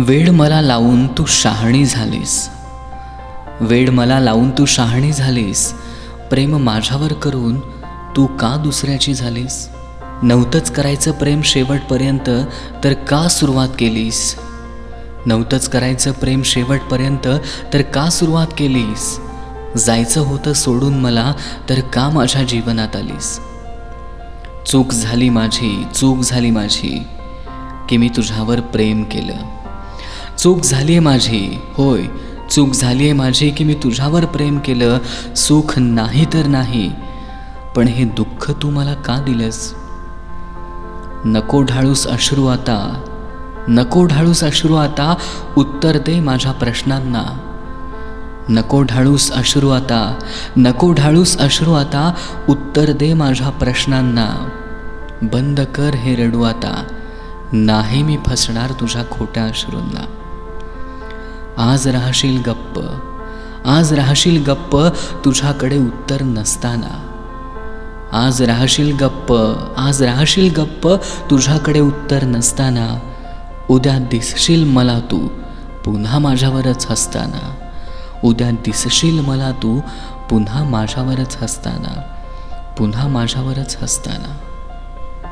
वेळ मला लावून तू शहाणी झालीस. वेळ मला लावून तू शहाणी झालीस. प्रेम माझ्यावर करून तू का दुसऱ्याची झालीस? नव्हतंच करायचं प्रेम शेवटपर्यंत तर का सुरुवात केलीस? नव्हतंच करायचं प्रेम शेवटपर्यंत तर का सुरुवात केलीस? जायचं होतं सोडून मला तर का माझ्या जीवनात आलीस? चूक झाली माझी चूक झाली माझी की मी तुझ्यावर प्रेम केलं. चूक झाली आहे माझी. होय चूक झाली आहे माझी की मी तुझ्यावर प्रेम केलं. सुख नाही तर नाही. पण हे दुःख तू मला का दिलंस? नको ढाळूस अश्रू आता. नको ढाळूस अश्रू आता. उत्तर दे माझ्या प्रश्नांना. नको ढाळूस अश्रू आता. नको ढाळूस अश्रू आता. उत्तर दे माझ्या प्रश्नांना. बंद कर हे रडू आता. नाही मी फसणार तुझ्या खोट्या अश्रूंना. आज राहशील गप्प. आज राहशील गप्प तुझ्याकडे उत्तर नसताना. आज राहशील गप्प आज राहशील गप्प तुझ्याकडे उत्तर नसताना. उद्या दिसशील मला तू पुन्हा माझ्यावरच हसताना. उद्या दिसशील मला तू पुन्हा माझ्यावरच हसताना. पुन्हा माझ्यावरच हसताना.